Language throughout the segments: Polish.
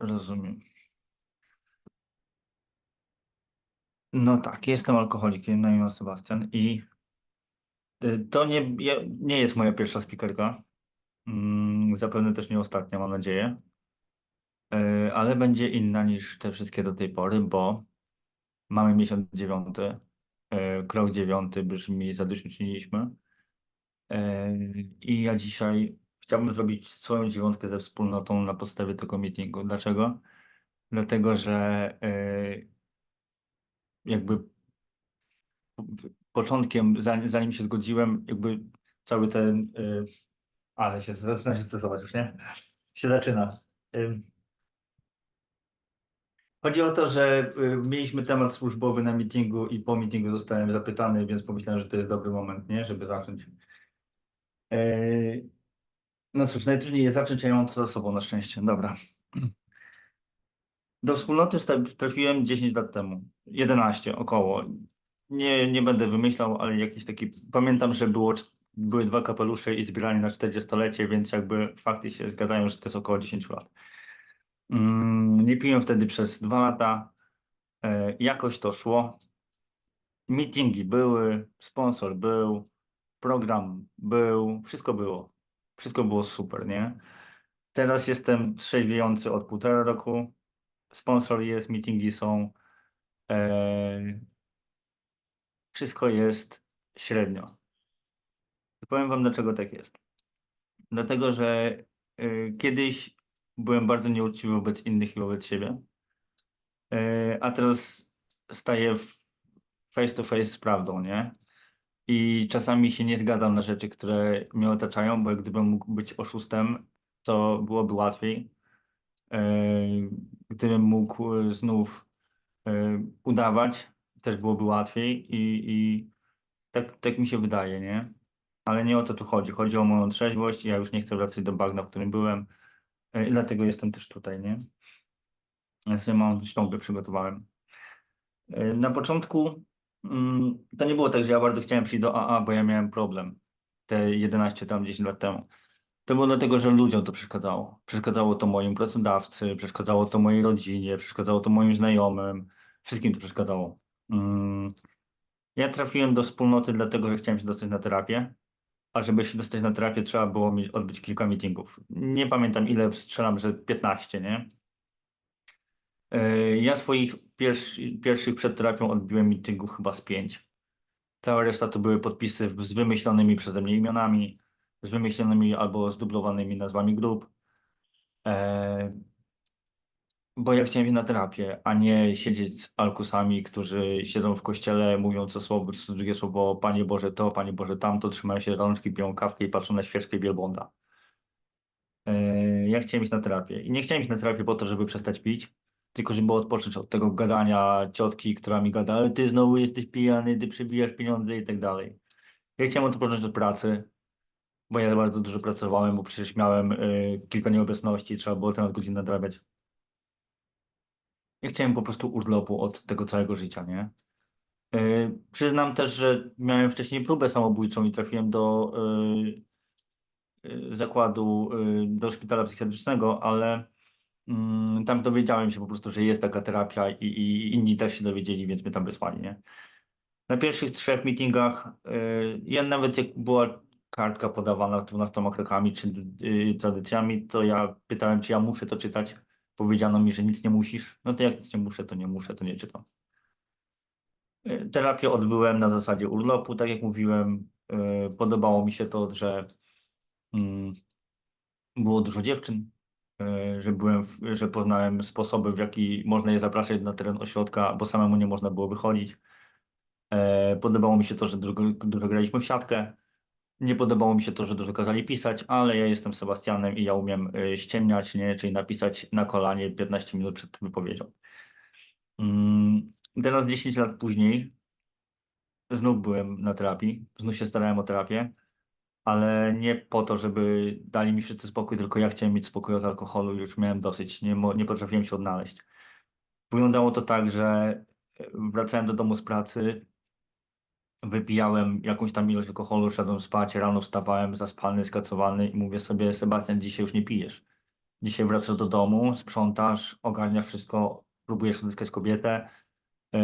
Rozumiem. No tak, jestem alkoholikiem na imię Sebastian i y, to nie, nie jest moja pierwsza spikerka. Mm, Zapewne też nie ostatnia, mam nadzieję. Y, Ale będzie inna niż te wszystkie do tej pory, bo mamy miesiąc dziewiąty, y, krok dziewiąty brzmi zadośćuczyniliśmy. I ja dzisiaj chciałbym zrobić swoją dziewiątkę ze wspólnotą na podstawie tego meetingu. Dlaczego? Dlatego, że y, jakby początkiem, zanim, się zgodziłem, jakby cały ten, y, ale się zaczyna się stresować już, nie? Się zaczyna. Ym. Chodzi o to, że mieliśmy temat służbowy na meetingu i po meetingu zostałem zapytany, więc pomyślałem, że to jest dobry moment, nie? Żeby zacząć. No cóż, najtrudniej jest zacząć, ja mam to za sobą na szczęście. Dobra. Do wspólnoty trafiłem 10 lat temu. 11 około. Nie, nie będę wymyślał, ale jakiś taki. Pamiętam, że było, były dwa kapelusze i zbieranie na 40-lecie, więc jakby fakty się zgadzają, że to jest około 10 lat. Mm, Nie piłem wtedy przez dwa lata. E, Jakoś to szło. Meetingi były, sponsor był, program był, wszystko było. Wszystko było super, nie? Teraz jestem trzeźwiejący od półtora roku. Sponsor jest, meetingi są. E, wszystko jest średnio. Powiem wam, dlaczego tak jest. Dlatego, że y, kiedyś byłem bardzo nieuczciwy wobec innych i wobec siebie, y, a teraz staję face to face z prawdą, nie? I czasami się nie zgadzam na rzeczy, które mnie otaczają, bo gdybym mógł być oszustem, to byłoby łatwiej. Y, Gdybym mógł y, znów y, udawać, też byłoby łatwiej i, i tak, tak mi się wydaje, nie? Ale nie o to tu chodzi. Chodzi o moją trzeźwość. Ja już nie chcę wracać do bagna, w którym byłem. E, I dlatego jestem też tutaj, nie? Ja sobie mam ciągle przygotowałem. E, Na początku to nie było tak, że ja bardzo chciałem przyjść do AA, bo ja miałem problem te 11 tam 10 lat temu. To było dlatego, że ludziom to przeszkadzało. Przeszkadzało to moim pracodawcy, przeszkadzało to mojej rodzinie, przeszkadzało to moim znajomym. Wszystkim to przeszkadzało. Mm, Ja trafiłem do wspólnoty dlatego, że chciałem się dostać na terapię. A żeby się dostać na terapię, trzeba było odbyć kilka meetingów. Nie pamiętam ile, strzelam, że 15, nie? Yy, Ja swoich pierwszy, pierwszych przed terapią odbiłem meetingów chyba z pięć. Cała reszta to były podpisy z wymyślonymi przeze mnie imionami, z wymyślonymi albo zdublowanymi nazwami grup. Yy, Bo ja chciałem iść na terapię, a nie siedzieć z alkusami, którzy siedzą w kościele, mówią co słowo, co drugie słowo, Panie Boże to, Panie Boże tamto, trzymają się rączki, piją kawkę i patrzą na świeczkę wielbłąda. Yy, Ja chciałem iść na terapię. I nie chciałem iść na terapię po to, żeby przestać pić, tylko żeby odpocząć od tego gadania ciotki, która mi gada, ale ty znowu jesteś pijany, ty przybijasz pieniądze i tak dalej. Ja chciałem odpocząć od pracy, bo ja bardzo dużo pracowałem, bo przecież miałem yy, kilka nieobecności, trzeba było ten godzin nadrabiać. Ja chciałem po prostu urlopu od tego całego życia, nie? Yy, przyznam też, że miałem wcześniej próbę samobójczą i trafiłem do yy, yy, zakładu, yy, do szpitala psychiatrycznego, ale tam dowiedziałem się po prostu, że jest taka terapia i, i inni też się dowiedzieli, więc mnie tam wysłali, nie? Na pierwszych trzech meetingach, yy, ja nawet jak była kartka podawana z 12 krokami czy yy, tradycjami, to ja pytałem, czy ja muszę to czytać. Powiedziano mi, że nic nie musisz. No to jak nic nie muszę, to nie muszę, to nie czytam. Y, Terapię odbyłem na zasadzie urlopu, tak jak mówiłem. y, Podobało mi się to, że mm, było dużo dziewczyn, y, że byłem, że poznałem sposoby, w jaki można je zapraszać na teren ośrodka, bo samemu nie można było wychodzić. E, Podobało mi się to, że dużo, dużo graliśmy w siatkę. Nie podobało mi się to, że dużo kazali pisać, ale ja jestem Sebastianem i ja umiem y, ściemniać, nie? czyli napisać na kolanie 15 minut przed wypowiedzią. Mm, Teraz 10 lat później znów byłem na terapii, znów się starałem o terapię, ale nie po to, żeby dali mi wszyscy spokój, tylko ja chciałem mieć spokój od alkoholu, już miałem dosyć, nie, nie potrafiłem się odnaleźć. Wyglądało to tak, że e, wracałem do domu z pracy, wypijałem jakąś tam ilość alkoholu, szedłem spać, rano wstawałem zaspany, skacowany i mówię sobie, Sebastian, dzisiaj już nie pijesz. Dzisiaj wracasz do domu, sprzątasz, ogarniasz wszystko, próbujesz odzyskać kobietę, yy,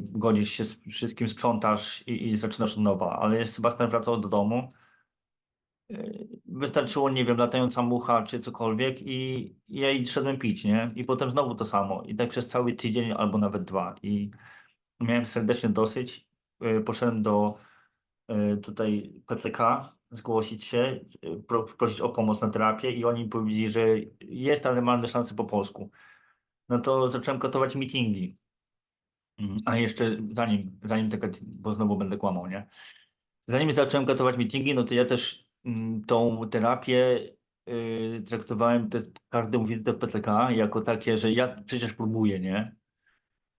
godzisz się z wszystkim, sprzątasz i, i zaczynasz od nowa. Ale Sebastian wracał do domu, wystarczyło, nie wiem, latająca mucha czy cokolwiek i ja i szedłem pić, nie? I potem znowu to samo. I tak przez cały tydzień albo nawet dwa. I miałem serdecznie dosyć. Yy, Poszedłem do yy, tutaj PCK, zgłosić się, pro, prosić o pomoc na terapię i oni powiedzieli, że jest, ale mamy szanse po polsku. No to zacząłem gotować meetingi. A jeszcze zanim, zanim taka, bo znowu będę kłamał, nie? Zanim zacząłem gotować meetingi, no to ja też tą terapię yy, traktowałem te, każdą wizytę w PCK jako takie, że ja przecież próbuję, nie?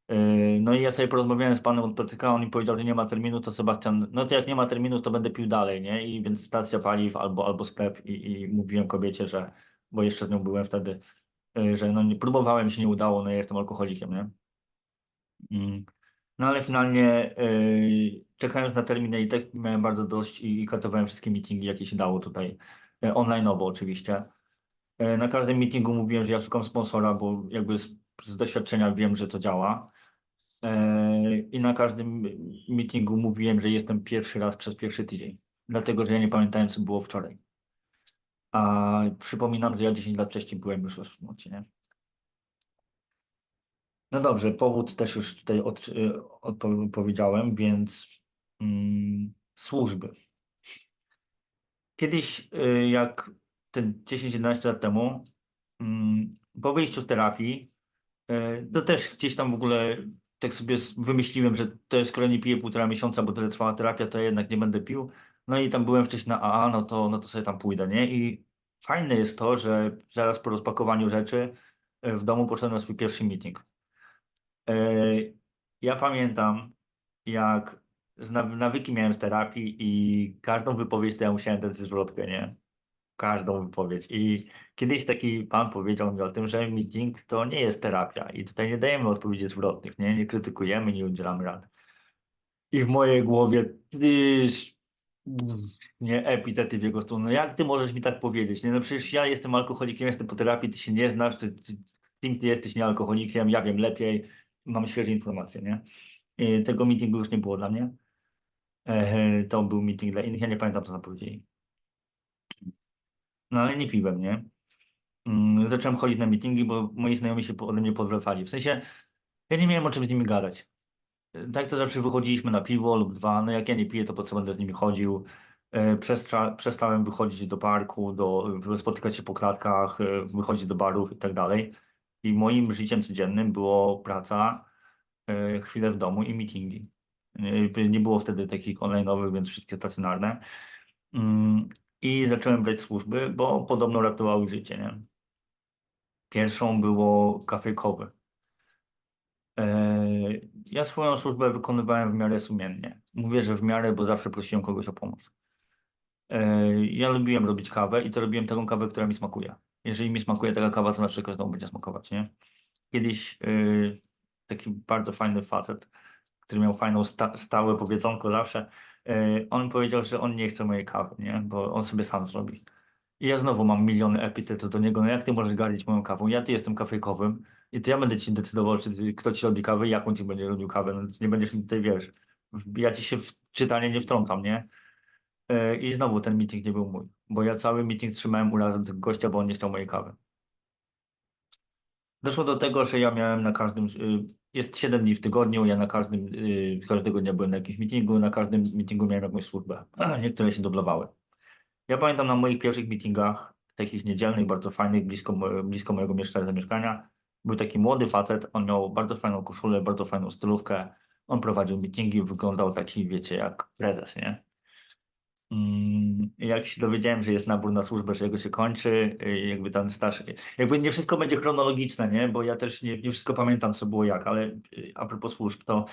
Yy, No i ja sobie porozmawiałem z panem od PCK, on mi powiedział, że nie ma terminu, to Sebastian, no to jak nie ma terminu, to będę pił dalej, nie? I więc stacja paliw albo, albo sklep i, i mówiłem kobiecie, że, bo jeszcze z nią byłem wtedy, yy, że no nie próbowałem, się nie udało, no ja jestem alkoholikiem, nie? Mm. No ale finalnie yy, czekając na terminę i tak miałem bardzo dość i, i katowałem wszystkie meetingi, jakie się dało tutaj, yy, online'owo oczywiście. Yy, Na każdym meetingu mówiłem, że ja szukam sponsora, bo jakby z, z doświadczenia wiem, że to działa. Yy, I na każdym meetingu mówiłem, że jestem pierwszy raz przez pierwszy tydzień, dlatego że ja nie pamiętałem, co było wczoraj. A przypominam, że ja 10 lat wcześniej byłem już w wspólnocie, nie? No dobrze, powód też już tutaj od, y, więc mm, służby. Kiedyś, y, jak ten 10-11 lat temu, mm, po wyjściu z terapii, y, to też gdzieś tam w ogóle tak sobie wymyśliłem, że to jest, skoro nie piję półtora miesiąca, bo tyle trwała terapia, to ja jednak nie będę pił. No i tam byłem wcześniej na AA, no to, no to sobie tam pójdę, nie? I fajne jest to, że zaraz po rozpakowaniu rzeczy w domu poszedłem na swój pierwszy meeting. E, Ja pamiętam, jak nawyki miałem z terapii i każdą wypowiedź to ja musiałem dać zwrotkę, nie? Każdą wypowiedź. I kiedyś taki pan powiedział mi o tym, że meeting to nie jest terapia i tutaj nie dajemy odpowiedzi zwrotnych, nie? Nie krytykujemy, nie udzielamy rad. I w mojej głowie tyż, nie, epitety w jego stronę. No jak ty możesz mi tak powiedzieć? Nie, no przecież ja jestem alkoholikiem, jestem po terapii, ty się nie znasz, ty, ty, ty jesteś nie alkoholikiem, ja wiem lepiej, mam świeże informacje, nie? I tego meetingu już nie było dla mnie. To był meeting dla innych, ja nie pamiętam, co tam powiedzieli. No ale nie piłem, nie? Mm, Zacząłem chodzić na meetingi, bo moi znajomi się ode mnie podwracali. W sensie, ja nie miałem o czym z nimi gadać. Tak to zawsze wychodziliśmy na piwo lub dwa, no jak ja nie piję, to po co będę z nimi chodził. E, przestałem wychodzić do parku, do, spotykać się po klatkach, e, wychodzić do barów i tak dalej. I moim życiem codziennym było praca, e, chwilę w domu i meetingi. E, Nie było wtedy takich online'owych, więc wszystkie stacjonarne. Mm, I zacząłem brać służby, bo podobno ratowały życie, nie? Pierwszą było kafejkowe. Ja swoją służbę wykonywałem w miarę sumiennie. Mówię, że w miarę, bo zawsze prosiłem kogoś o pomoc. Eee, Ja lubiłem robić kawę i to robiłem taką kawę, która mi smakuje. Jeżeli mi smakuje taka kawa, to znaczy każdemu będzie smakować, nie? Kiedyś yy, taki bardzo fajny facet, który miał fajną sta stałe powiedzonko zawsze, yy, on powiedział, że on nie chce mojej kawy, nie? Bo on sobie sam zrobi. I ja znowu mam miliony epitetów do niego, no jak ty możesz gardzić moją kawą? Ja ty jestem kafejkowym i to ja będę ci decydował, czy kto ci robi kawę i jaką ci będzie robił kawę. No, nie będziesz tutaj, wiesz, ja ci się w czytanie nie wtrącam, nie? Yy, I znowu ten meeting nie był mój, bo ja cały meeting trzymałem u razu tego gościa, bo on nie chciał mojej kawy. Doszło do tego, że ja miałem na każdym, y, jest 7 dni w tygodniu, ja na każdym, y, każdego dnia byłem na jakimś meetingu, na każdym meetingu miałem jakąś służbę. Niektóre się dublowały. Ja pamiętam na moich pierwszych meetingach, takich niedzielnych, bardzo fajnych, blisko, blisko mojego mieszkania, był taki młody facet, on miał bardzo fajną koszulę, bardzo fajną stylówkę, on prowadził meetingi, wyglądał taki, wiecie, jak prezes, nie? Mm, Jak się dowiedziałem, że jest nabór na służbę, że jego się kończy, y, jakby ten staż, jakby nie wszystko będzie chronologiczne, nie? Bo ja też nie, nie wszystko pamiętam, co było jak, ale y, a propos służb, to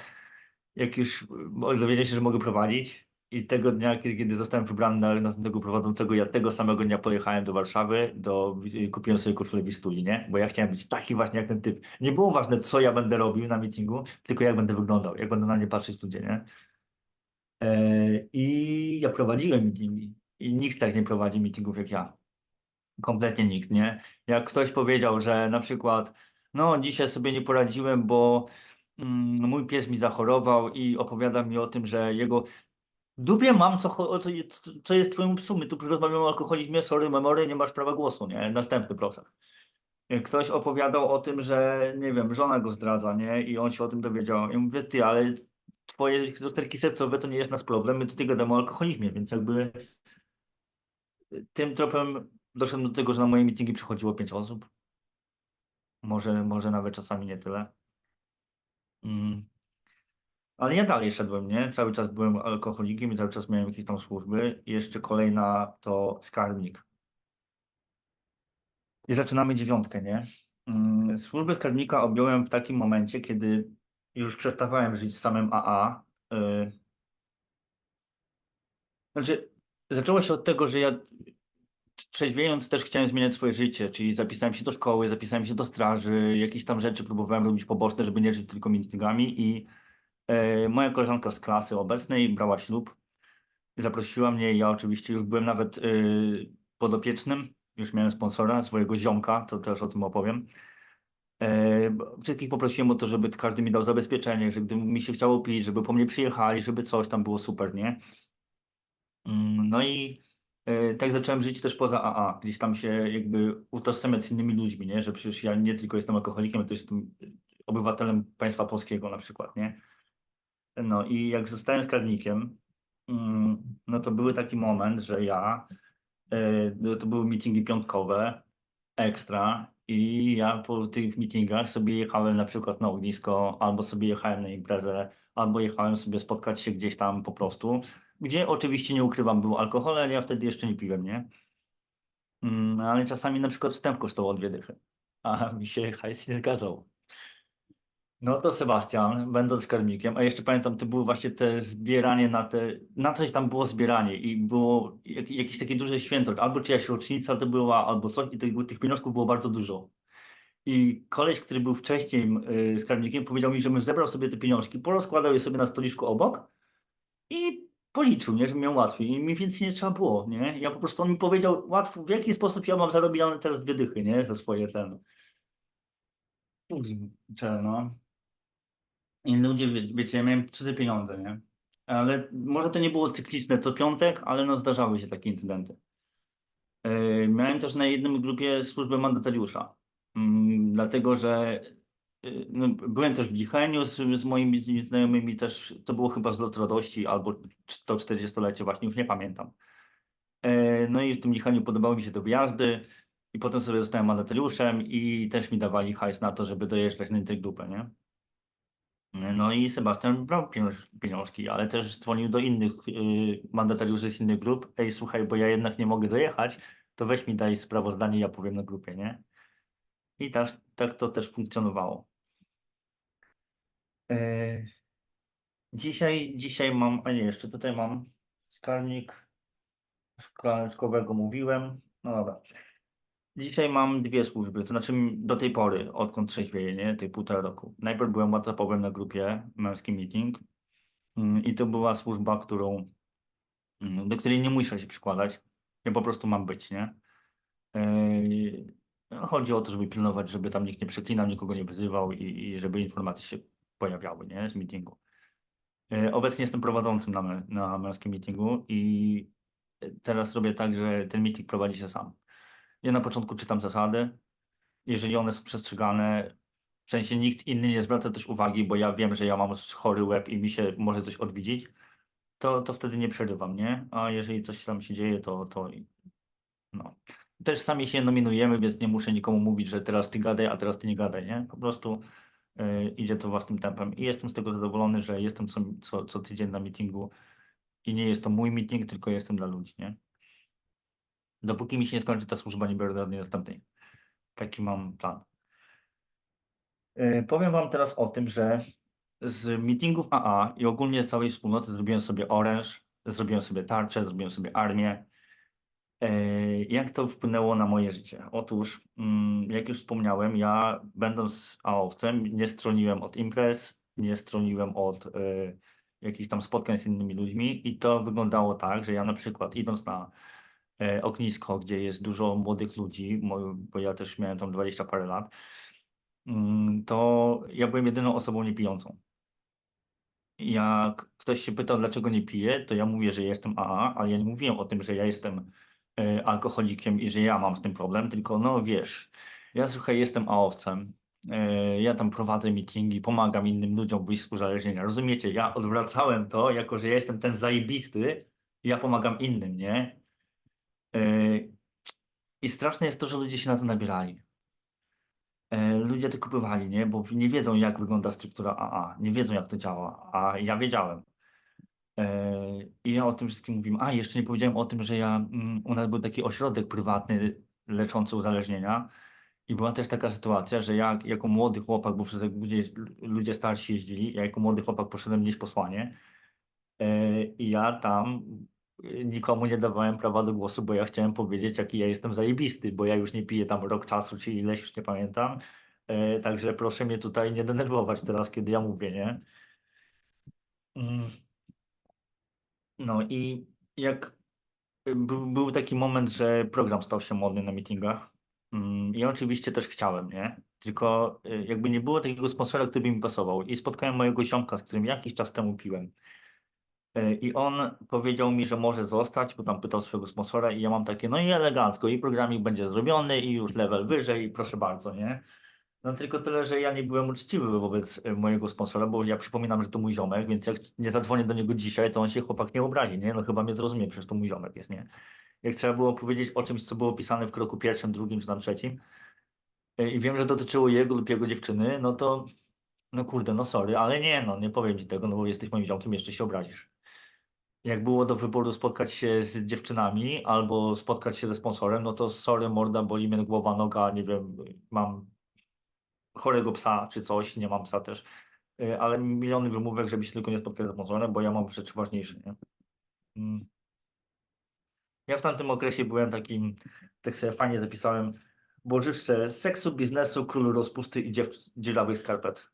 jak już dowiedziałem się, że mogę prowadzić i tego dnia, kiedy, zostałem wybrany na następnego prowadzącego, ja tego samego dnia pojechałem do Warszawy, do, y, kupiłem sobie koszulę Wistuli, nie? Bo ja chciałem być taki właśnie jak ten typ. Nie było ważne, co ja będę robił na meetingu, tylko jak będę wyglądał, jak będą na mnie patrzeć ludzie, nie? E, I ja prowadziłem meetingi i nikt tak nie prowadzi meetingów jak ja. Kompletnie nikt, nie? Jak ktoś powiedział, że na przykład, no dzisiaj sobie nie poradziłem, bo mm, mój pies mi zachorował i opowiada mi o tym, że jego dupie mam, co, co- co jest twoim psu, my tu rozmawiamy o alkoholizmie, sorry, memory, nie masz prawa głosu, nie? Następny, proszę. Ktoś opowiadał o tym, że nie wiem, żona go zdradza, nie? I on się o tym dowiedział. I mówię, ty, ale twoje rozterki sercowe to nie jest nasz problem, my tutaj gadamy o alkoholizmie, więc jakby tym tropem doszedłem do tego, że na moje meetingi przychodziło pięć osób. Może, może nawet czasami nie tyle. Mm. Ale ja dalej szedłem, nie? Cały czas byłem alkoholikiem i cały czas miałem jakieś tam służby. I jeszcze kolejna to skarbnik. I zaczynamy dziewiątkę, nie? Mm, Służbę skarbnika objąłem w takim momencie, kiedy już przestawałem żyć samym AA. y. Znaczy, zaczęło się od tego, że ja trzeźwiejąc też chciałem zmieniać swoje życie, czyli zapisałem się do szkoły, zapisałem się do straży, jakieś tam rzeczy próbowałem robić poboczne, żeby nie żyć tylko meetingami i e, moja koleżanka z klasy obecnej brała ślub, zaprosiła mnie ja oczywiście już byłem nawet y, podopiecznym, już miałem sponsora, swojego ziomka, to też o tym opowiem. E, wszystkich poprosiłem o to, żeby każdy mi dał zabezpieczenie, że gdyby mi się chciało pić, żeby po mnie przyjechali, żeby coś tam było super, nie? Mm, No i e, tak zacząłem żyć też poza AA, gdzieś tam się jakby utożsamiać z innymi ludźmi, nie? Że przecież ja nie tylko jestem alkoholikiem, ale też jestem obywatelem państwa polskiego na przykład, nie? No i jak zostałem skarbnikiem, mm, no to był taki moment, że ja, e, no to były meetingi piątkowe, ekstra i ja po tych meetingach sobie jechałem na przykład na ognisko, albo sobie jechałem na imprezę, albo jechałem sobie spotkać się gdzieś tam po prostu, gdzie oczywiście nie ukrywam, był alkohol, ale ja wtedy jeszcze nie piłem, nie? Mm, ale czasami na przykład wstęp kosztował dwie dychy, a mi się hajs nie zgadzał. No to Sebastian, będąc skarbnikiem, a jeszcze pamiętam, to było właśnie te zbieranie na te, na coś tam było zbieranie i było jak, jakieś takie duże święto, albo czyjaś rocznica to była, albo coś i tych, tych pieniążków było bardzo dużo. I koleś, który był wcześniej y, skarbnikiem, powiedział mi, żebym zebrał sobie te pieniążki, porozkładał je sobie na stoliczku obok i policzył, nie, miał łatwiej. I mi więcej nie trzeba było, nie? Ja po prostu on mi powiedział łatwo, w jaki sposób ja mam zarobić teraz dwie dychy, nie? Za swoje ten. Kurczę, no. I ludzie, wie- wiecie, ja miałem cudze pieniądze, nie? Ale może to nie było cykliczne co piątek, ale no zdarzały się takie incydenty. Yy, miałem też na jednym grupie służbę mandatariusza, Mm, dlatego że yy, no, byłem też w Licheniu z, z moimi z- znajomymi też, to było chyba zlot radości albo to 40-lecie właśnie, już nie pamiętam. Yy, no i w tym Licheniu podobały mi się te wyjazdy i potem sobie zostałem mandatariuszem i też mi dawali hajs na to, żeby dojeżdżać na tę grupę, nie? No i Sebastian brał pieniąż, pieniążki, ale też dzwonił do innych y, mandatariuszy z innych grup. Ej, słuchaj, bo ja jednak nie mogę dojechać, to weź mi daj sprawozdanie, ja powiem na grupie, nie? I tak, tak to też funkcjonowało. E, dzisiaj, dzisiaj mam, a nie, jeszcze tutaj mam skarnik szklaneczkowego mówiłem. No dobra. Dzisiaj mam dwie służby, to znaczy do tej pory, odkąd trzeźwieję, nie? Tej półtora roku. Najpierw byłem WhatsAppowym na grupie Męski Meeting mm, i to była służba, którą, mm, do której nie muszę się przykładać. Ja po prostu mam być, nie? Yy, no, Chodzi o to, żeby pilnować, żeby tam nikt nie przeklinał, nikogo nie wyzywał i, i żeby informacje się pojawiały, nie? Z meetingu. Yy, Obecnie jestem prowadzącym na, na męskim meetingu i teraz robię tak, że ten meeting prowadzi się sam. Ja na początku czytam zasady. Jeżeli one są przestrzegane, w sensie nikt inny nie zwraca też uwagi, bo ja wiem, że ja mam chory łeb i mi się może coś odwiedzić, to, to wtedy nie przerywam, nie? A jeżeli coś tam się dzieje, to, to no. Też sami się nominujemy, więc nie muszę nikomu mówić, że teraz ty gadaj, a teraz ty nie gadaj, nie? Po prostu y, idzie to własnym tempem i jestem z tego zadowolony, że jestem co, co, co tydzień na meetingu i nie jest to mój meeting, tylko jestem dla ludzi, nie? Dopóki mi się nie skończy ta służba, nie biorę żadnej następnej. Taki mam plan. Yy, Powiem Wam teraz o tym, że z meetingów AA i ogólnie z całej wspólnoty zrobiłem sobie oręż, zrobiłem sobie tarczę, zrobiłem sobie armię. Yy, Jak to wpłynęło na moje życie? Otóż, mm, jak już wspomniałem, ja będąc AO-wcem nie stroniłem od imprez, nie stroniłem od yy, jakichś tam spotkań z innymi ludźmi i to wyglądało tak, że ja na przykład idąc na e, ognisko, gdzie jest dużo młodych ludzi, bo ja też miałem tam 20 parę lat, mm, to ja byłem jedyną osobą niepijącą. Jak ktoś się pytał, dlaczego nie piję, to ja mówię, że jestem AA, ale ja nie mówiłem o tym, że ja jestem e, alkoholikiem i że ja mam z tym problem, tylko no wiesz, ja słuchaj, jestem AA-owcem, e, ja tam prowadzę meetingi, pomagam innym ludziom wyjść z uzależnienia. Rozumiecie, ja odwracałem to, jako że ja jestem ten zajebisty, ja pomagam innym, nie? E, I straszne jest to, że ludzie się na to nabierali. E, Ludzie to kupowali, nie? Bo nie wiedzą, jak wygląda struktura AA, nie wiedzą, jak to działa, a ja wiedziałem. E, I ja o tym wszystkim mówiłem. A, jeszcze nie powiedziałem o tym, że ja, mm, u nas był taki ośrodek prywatny leczący uzależnienia i była też taka sytuacja, że ja jako młody chłopak, bo wszyscy ludzie, ludzie starsi jeździli, ja jako młody chłopak poszedłem gdzieś posłanie i ja tam nikomu nie dawałem prawa do głosu, bo ja chciałem powiedzieć, jaki ja jestem zajebisty, bo ja już nie piję tam rok czasu, czy ileś, już nie pamiętam. E, Także proszę mnie tutaj nie denerwować teraz, kiedy ja mówię, nie? Mm. No i jak był, był taki moment, że program stał się modny na meetingach. Mm, I oczywiście też chciałem, nie? Tylko y, jakby nie było takiego sponsora, który by mi pasował. I spotkałem mojego ziomka, z którym jakiś czas temu piłem. Y, I on powiedział mi, że może zostać, bo tam pytał swojego sponsora i ja mam takie, no i elegancko, i programik będzie zrobiony, i już level wyżej, i proszę bardzo, nie? No tylko tyle, że ja nie byłem uczciwy wobec y, mojego sponsora, bo ja przypominam, że to mój ziomek, więc jak nie zadzwonię do niego dzisiaj, to on się chłopak nie obrazi, nie? No chyba mnie zrozumie, przecież to mój ziomek jest, nie? Jak trzeba było powiedzieć o czymś, co było pisane w kroku pierwszym, drugim czy tam trzecim y, i wiem, że dotyczyło jego lub jego dziewczyny, no to no kurde, no sorry, ale nie, no nie powiem ci tego, no bo jesteś moim ziomkiem, jeszcze się obrazisz. Jak było do wyboru spotkać się z dziewczynami albo spotkać się ze sponsorem, no to sorry, morda, boli mnie głowa, noga, nie wiem, mam chorego psa czy coś, nie mam psa też, y, ale miliony wymówek, żeby się tylko nie spotkać ze sponsorem, bo ja mam rzeczy ważniejsze, nie? Mm. Ja w tamtym okresie byłem takim, tak sobie fajnie zapisałem, bożyszcze seksu, biznesu, król rozpusty i dziew, skarpet.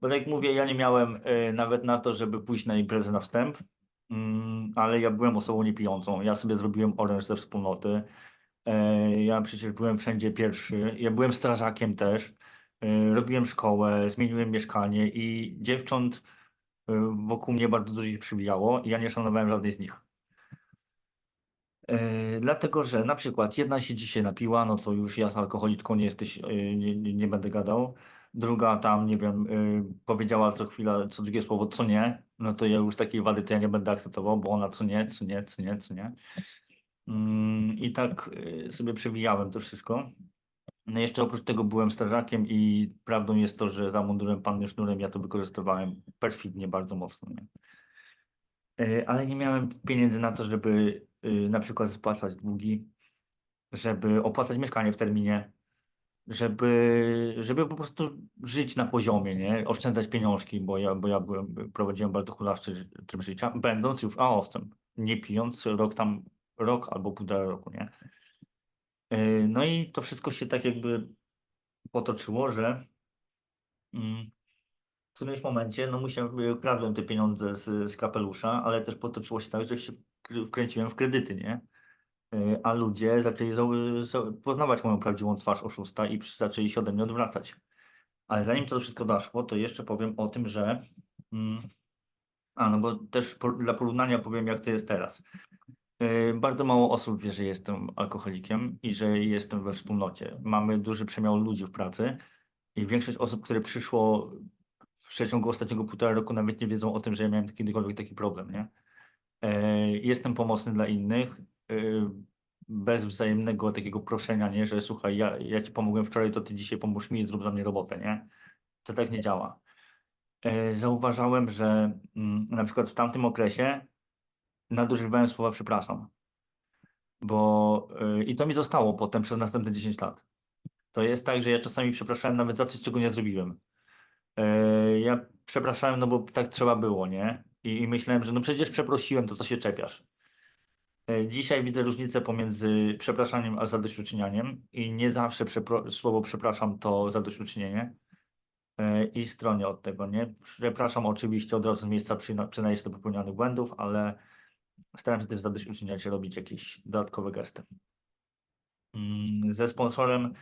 Bo tak jak mówię, ja nie miałem y, nawet na to, żeby pójść na imprezę na wstęp, ale ja byłem osobą niepijącą. Ja sobie zrobiłem oręż ze wspólnoty. E, Ja przecież byłem wszędzie pierwszy. Ja byłem strażakiem też. E, Robiłem szkołę, zmieniłem mieszkanie i dziewcząt e, wokół mnie bardzo dużo ich przybijało i ja nie szanowałem żadnej z nich. Dlatego, że na przykład jedna się dzisiaj napiła, no to już ja z alkoholiczką nie jesteś, nie, nie będę gadał. Druga tam, nie wiem, e, powiedziała co chwila, co drugie słowo, co nie, no to ja już takiej wady to ja nie będę akceptował, bo ona co nie, co nie, co nie, co nie. Mm, I tak e, sobie przewijałem to wszystko. No jeszcze oprócz tego byłem strażakiem i prawdą jest to, że za mundurem panny sznurem ja to wykorzystywałem perfidnie, bardzo mocno. Nie? E, Ale nie miałem pieniędzy na to, żeby na przykład spłacać długi, żeby opłacać mieszkanie w terminie, żeby, żeby po prostu żyć na poziomie, nie? Oszczędzać pieniążki, bo ja, bo ja byłem, prowadziłem bardzo hulaszczy tryb życia, będąc już A-owcem, nie pijąc rok tam, rok albo półtora roku, nie? E, No i to wszystko się tak jakby potoczyło, że mm, w którymś momencie, no musiałem, kradłem te pieniądze z, z kapelusza, ale też potoczyło się tak, że się wkr- wkręciłem w kredyty, nie? E, A ludzie zaczęli poznawać moją prawdziwą twarz oszusta i zaczęli się ode mnie odwracać. Ale zanim to wszystko doszło, to jeszcze powiem o tym, że. Mm, a, no bo też po, dla porównania powiem, jak to jest teraz. Yy, Bardzo mało osób wie, że jestem alkoholikiem i że jestem we wspólnocie. Mamy duży przemiał ludzi w pracy i większość osób, które przyszło w przeciągu ostatniego półtora roku, nawet nie wiedzą o tym, że ja miałem kiedykolwiek taki problem, nie? Yy, Jestem pomocny dla innych, bez wzajemnego takiego proszenia, nie? Że słuchaj, ja, ja ci pomogłem wczoraj, to ty dzisiaj pomóż mi i zrób dla mnie robotę, nie? To tak nie działa. Yy, Zauważałem, że mm, na przykład w tamtym okresie nadużywałem słowa przepraszam. Bo y, i to mi zostało potem przez następne 10 lat. To jest tak, że ja czasami przepraszałem nawet za coś, czego nie zrobiłem. Y, Ja przepraszałem, no bo tak trzeba było, nie? I myślałem, że no przecież przeprosiłem, to co się czepiasz. Y, Dzisiaj widzę różnicę pomiędzy przepraszaniem a zadośćuczynianiem i nie zawsze przepro- słowo przepraszam to zadośćuczynienie. Y, I stronie od tego, nie? Przepraszam oczywiście od razu z miejsca przyznaję do popełnionych błędów, ale Staram się też zadośćuczyniać, robić jakieś dodatkowe gesty. Mm, Ze sponsorem,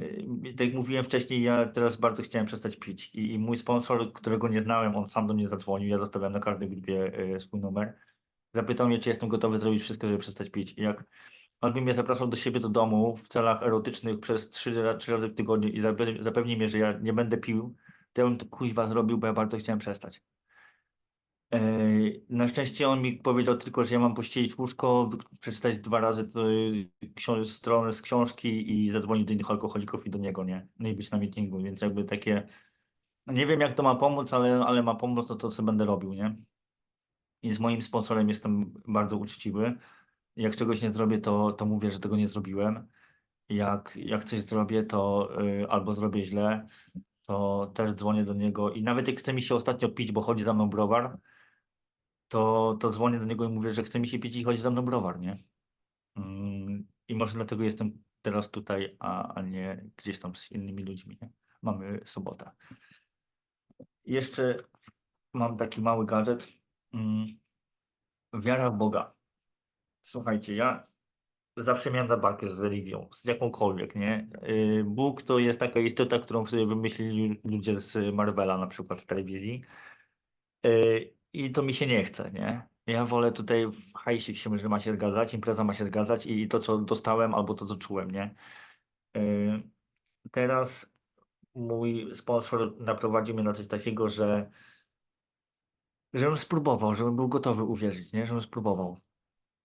y, tak jak mówiłem wcześniej, ja teraz bardzo chciałem przestać pić i, mój sponsor, którego nie znałem, on sam do mnie zadzwonił, ja zostawiam na każdej grupie swój numer. Zapytał mnie, czy jestem gotowy zrobić wszystko, żeby przestać pić. I jak on mnie zapraszał do siebie do domu w celach erotycznych przez trzy, ra- trzy razy w tygodniu i zape- zapewni mnie, że ja nie będę pił, to ja bym to kuźwa zrobił, bo ja bardzo chciałem przestać. Ej, Na szczęście on mi powiedział tylko, że ja mam pościelić łóżko, przeczytać dwa razy y, ksią- stronę z książki i zadzwonić do innych alkoholików i do niego, nie? No i być na meetingu, więc jakby takie... Nie wiem, jak to ma pomóc, ale, ale ma pomóc, to to co będę robił, nie? I z moim sponsorem jestem bardzo uczciwy. Jak czegoś nie zrobię, to, to mówię, że tego nie zrobiłem. Jak, jak coś zrobię, to y, albo zrobię źle, to też dzwonię do niego. I nawet jak chce mi się ostatnio pić, bo chodzi za mną browar, to, to dzwonię do niego i mówię, że chce mi się pić i chodzi za mną browar, nie? Mm, I może dlatego jestem teraz tutaj, a, a nie gdzieś tam z innymi ludźmi, nie? Mamy sobotę. Jeszcze mam taki mały gadżet. Mm, Wiara w Boga. Słuchajcie, ja zawsze miałem zabakę z religią, z jakąkolwiek, nie? Y, Bóg to jest taka istota, którą sobie wymyślili ludzie z Marvela, na przykład z telewizji. Y, I to mi się nie chce, nie? Ja wolę tutaj w hajsik się, że ma się zgadzać, impreza ma się zgadzać i to, co dostałem, albo to, co czułem, nie? Y, Teraz mój sponsor naprowadził mnie na coś takiego, że żebym spróbował, żebym był gotowy uwierzyć, nie? Żebym spróbował.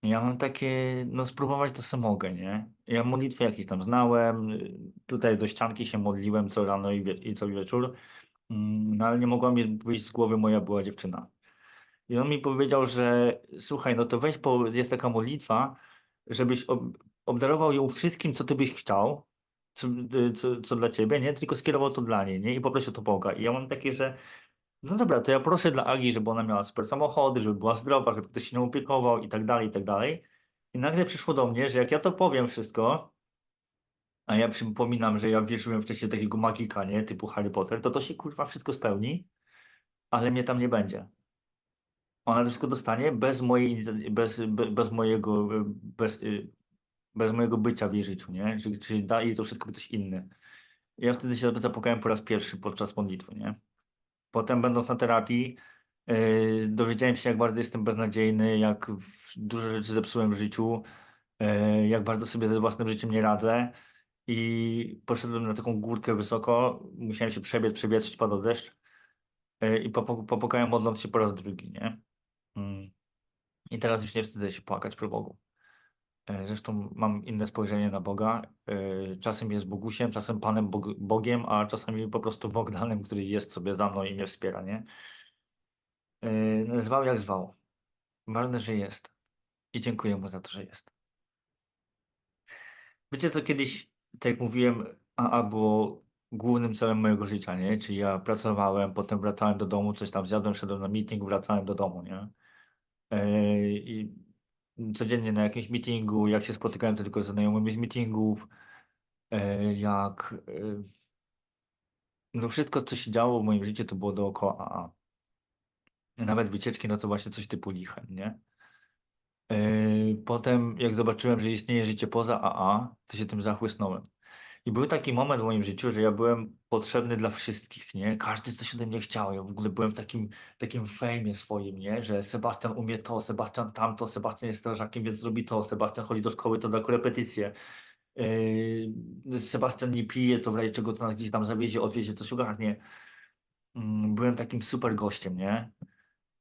Ja mam takie, no spróbować to sobie mogę, nie? Ja modlitwy jakieś tam znałem, tutaj do ścianki się modliłem co rano i, wie, i co wieczór, mm, no ale nie mogła mi wyjść z głowy moja była dziewczyna. I on mi powiedział, że słuchaj, no to weź, jest taka modlitwa, żebyś ob, obdarował ją wszystkim, co ty byś chciał, co, co, co dla ciebie, nie? Tylko skierował to dla niej, nie? I poprosił to Boga. I ja mam takie, że no dobra, to ja proszę dla Agi, żeby ona miała super samochody, żeby była zdrowa, żeby ktoś się nią opiekował i tak dalej, i tak dalej. I nagle przyszło do mnie, że jak ja to powiem wszystko, a ja przypominam, że ja wierzyłem wcześniej takiego magika, nie, typu Harry Potter, to to się kurwa wszystko spełni, ale mnie tam nie będzie. Ona to wszystko dostanie bez mojej, bez, be- bez mojego, bez, y, bez mojego bycia w jej życiu, nie? Czyli, czyli da jej to wszystko ktoś inny. Ja wtedy się zapukałem po raz pierwszy podczas modlitwy, nie? Potem będąc na terapii, yy, dowiedziałem się, jak bardzo jestem beznadziejny, jak dużo rzeczy zepsułem w życiu, yy, jak bardzo sobie ze własnym życiem nie radzę. I poszedłem na taką górkę wysoko, musiałem się przebiec, przewietrzyć, padał deszcz. Yy, I popłakałem modląc się po raz drugi, nie? Mm. I teraz już nie wstydzę się płakać przy Bogu. Yy, Zresztą mam inne spojrzenie na Boga. Yy, Czasem jest Bogusiem, czasem Panem Bog Bogiem, a czasami po prostu Bogdanem, który jest sobie za mną i mnie wspiera, nie? Yy, Zwał jak zwał. Ważne, że jest. I dziękuję mu za to, że jest. Wiecie co, kiedyś, tak jak mówiłem, AA było głównym celem mojego życia, nie? Czyli ja pracowałem, potem wracałem do domu, coś tam zjadłem, szedłem na meeting, wracałem do domu, nie? I codziennie na jakimś meetingu, jak się spotykałem to tylko ze znajomymi z meetingów, yy, jak... yy, No wszystko, co się działo w moim życiu, to było dookoła AA. Nawet wycieczki, no to właśnie coś typu lichen, nie? Yy, Potem, jak zobaczyłem, że istnieje życie poza AA, to się tym zachłysnąłem. I był taki moment w moim życiu, że ja byłem potrzebny dla wszystkich, nie? Każdy coś ode mnie chciał. Ja w ogóle byłem w takim, takim fejmie swoim, nie? Że Sebastian umie to, Sebastian tamto, Sebastian jest strażakiem, więc zrobi to, Sebastian chodzi do szkoły, to da korepetycje. Yy, Sebastian nie pije, to w razie czego to nas gdzieś tam zawiezie, odwiezie, coś ogarnie. Mm, Byłem takim super gościem, nie?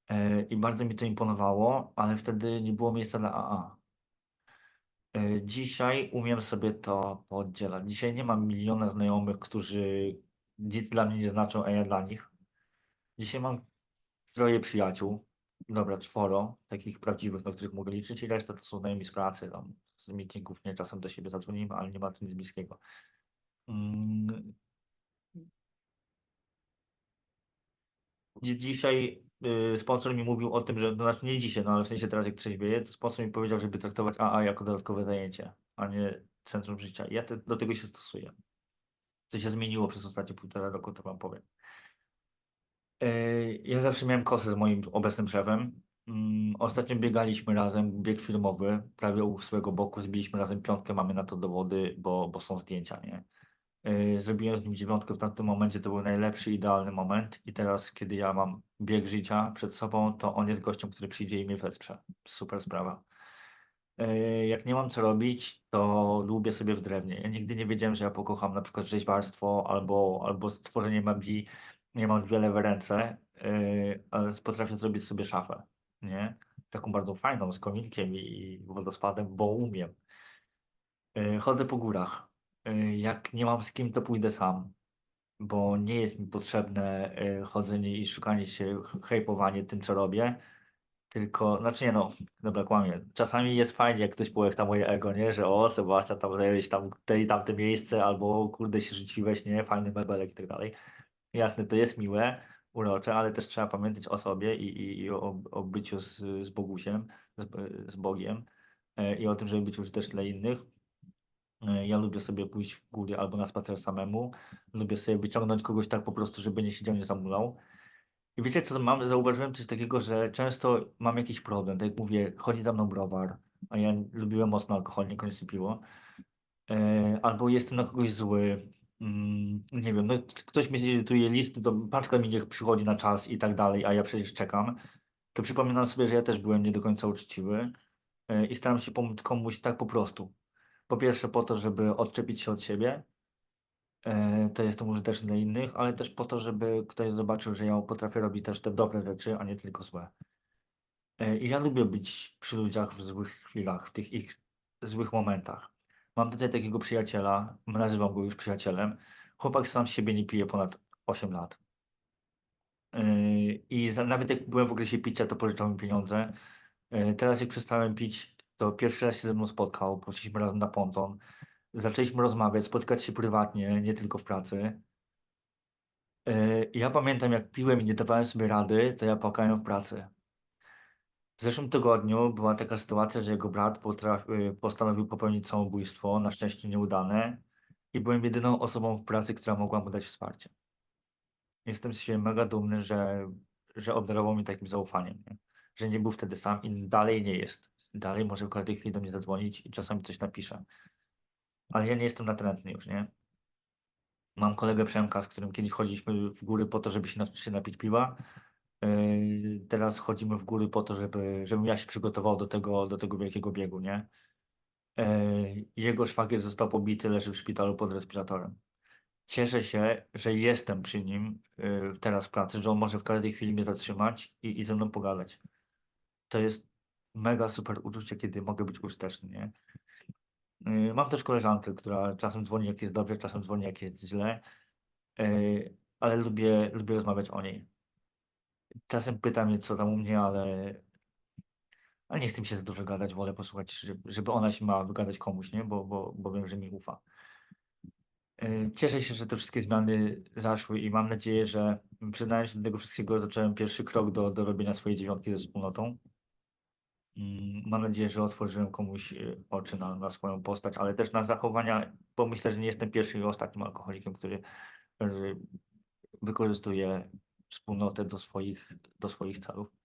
E, I bardzo mi to imponowało, ale wtedy nie było miejsca na AA. E, Dzisiaj umiem sobie to pooddzielać. Dzisiaj nie mam miliona znajomych, którzy nic dla mnie nie znaczą, a ja dla nich. Dzisiaj mam troje przyjaciół, dobra, czworo, takich prawdziwych, na których mogę liczyć, i reszta to są znajomi z pracy, tam, z meetingów, nie, czasem do siebie zadzwonimy, ale nie ma tu nic bliskiego. Mm, Dzi- Dzisiaj sponsor mi mówił o tym, że, no znaczy nie dzisiaj, no ale w sensie teraz jak trzeźwieję, to sponsor mi powiedział, żeby traktować AA jako dodatkowe zajęcie, a nie centrum życia. Ja te, do tego się stosuję. Co się zmieniło przez ostatnie półtora roku, to wam powiem. Y, Ja zawsze miałem kosę z moim obecnym szefem. Mm, Ostatnio biegaliśmy razem, bieg filmowy, prawie u swojego boku, zbiliśmy razem piątkę, mamy na to dowody, bo, bo są zdjęcia, nie? Yy, Zrobiłem z nim dziewiątkę w tamtym momencie, to był najlepszy, idealny moment i teraz, kiedy ja mam bieg życia przed sobą, to on jest gościem, który przyjdzie i mnie wesprze. Super sprawa. Yy, Jak nie mam co robić, to lubię sobie w drewnie. Ja nigdy nie wiedziałem, że ja pokocham na przykład rzeźbarstwo albo, albo stworzenie mebli. Nie mam wiele w ręce, yy, ale potrafię zrobić sobie szafę, nie? Taką bardzo fajną, z kominkiem i wodospadem, bo umiem. Chodzę po górach. Yy, Jak nie mam z kim, to pójdę sam, bo nie jest mi potrzebne yy, chodzenie i szukanie się, hejpowanie tym, co robię. Tylko, znaczy nie no, dobra, kłamię. Czasami jest fajnie, jak ktoś połechta moje ego, nie? Że o, Sebastian, tam zająłeś tam te i tamte miejsce, albo kurde się rzuciłeś, nie? Fajny mebelek i tak dalej. Jasne, to jest miłe, urocze, ale też trzeba pamiętać o sobie i, i, i o, o byciu z, z Bogusiem, z, z Bogiem e, i o tym, żeby być użyteczny dla innych. E, Ja lubię sobie pójść w góry albo na spacer samemu. Lubię sobie wyciągnąć kogoś tak po prostu, żeby nie siedział, nie zamulał. I wiecie, co mam? Zauważyłem coś takiego, że często mam jakiś problem. Tak jak mówię, chodzi za mną browar, a ja lubiłem mocno alkohol, niekoniecznie piwo. E, albo jestem na kogoś zły. Mm, nie wiem, no, ktoś mi irytuje listy, to paczka mi niech przychodzi na czas i tak dalej, a ja przecież czekam. To przypominam sobie, że ja też byłem nie do końca uczciwy e, i staram się pomóc komuś tak po prostu. Po pierwsze po to, żeby odczepić się od siebie, e, to jestem użyteczny dla innych, ale też po to, żeby ktoś zobaczył, że ja potrafię robić też te dobre rzeczy, a nie tylko złe. E, I ja lubię być przy ludziach w złych chwilach, w tych ich złych momentach. Mam tutaj takiego przyjaciela, nazywam go już przyjacielem. Chłopak sam z siebie nie pije ponad 8 lat. Yy, I nawet jak byłem w okresie picia, to pożyczał mi pieniądze. Teraz jak przestałem pić, to pierwszy raz się ze mną spotkał, poszliśmy razem na ponton. Zaczęliśmy rozmawiać, spotykać się prywatnie, nie tylko w pracy. Yy, Ja pamiętam, jak piłem i nie dawałem sobie rady, to ja płakałem w pracy. W zeszłym tygodniu była taka sytuacja, że jego brat y, postanowił popełnić samobójstwo, na szczęście nieudane, i byłem jedyną osobą w pracy, która mogła mu dać wsparcie. Jestem siebie mega dumny, że, że obdarował mnie takim zaufaniem, nie? że nie był wtedy sam i dalej nie jest. Dalej może w każdej chwili do mnie zadzwonić i czasami coś napisze. Ale ja nie jestem natrętny już, nie? Mam kolegę Przemka, z którym kiedyś chodziliśmy w góry po to, żeby się, na, się napić piwa. Yy, teraz chodzimy w góry po to, żeby, żebym ja się przygotował do tego, do tego wielkiego biegu, nie? Yy, jego szwagier został pobity, leży w szpitalu pod respiratorem. Cieszę się, że jestem przy nim yy, teraz w pracy, że on może w każdej chwili mnie zatrzymać i, i ze mną pogadać. To jest mega super uczucie, kiedy mogę być użyteczny, nie? Yy, Mam też koleżankę, która czasem dzwoni, jak jest dobrze, czasem dzwoni, jak jest źle, yy, ale lubię, lubię rozmawiać o niej. Czasem pyta mnie, co tam u mnie, ale, ale nie chcę mi się za dużo gadać, wolę posłuchać, żeby, ona się miała wygadać komuś, nie? Bo, bo, bo wiem, że mi ufa. Yy, Cieszę się, że te wszystkie zmiany zaszły i mam nadzieję, że przydając się do tego wszystkiego, zacząłem pierwszy krok do, do robienia swojej dziewiątki ze wspólnotą. Mam nadzieję, że otworzyłem komuś y, oczy na, na swoją postać, ale też na zachowania, bo myślę, że nie jestem pierwszym i ostatnim alkoholikiem, który wykorzystuje wspólnotę do swoich, do swoich celów.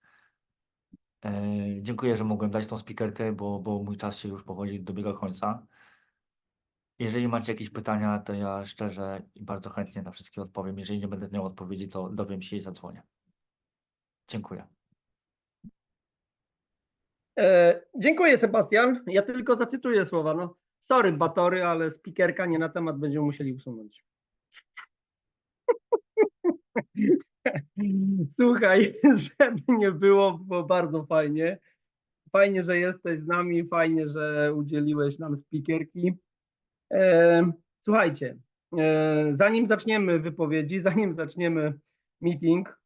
E, Dziękuję, że mogłem dać tą spikerkę, bo, bo mój czas się już powoli dobiega końca. Jeżeli macie jakieś pytania, to ja szczerze i bardzo chętnie na wszystkie odpowiem. Jeżeli nie będę miał odpowiedzi, to dowiem się i zadzwonię. Dziękuję. E, dziękuję, Sebastian. Ja tylko zacytuję słowa. No, sorry, Batory, ale spikerka nie na temat będziemy musieli usunąć. Słuchaj, żeby nie było, było bardzo fajnie. Fajnie, że jesteś z nami, fajnie, że udzieliłeś nam spikierki. E, słuchajcie, e, zanim zaczniemy wypowiedzi, zanim zaczniemy meeting,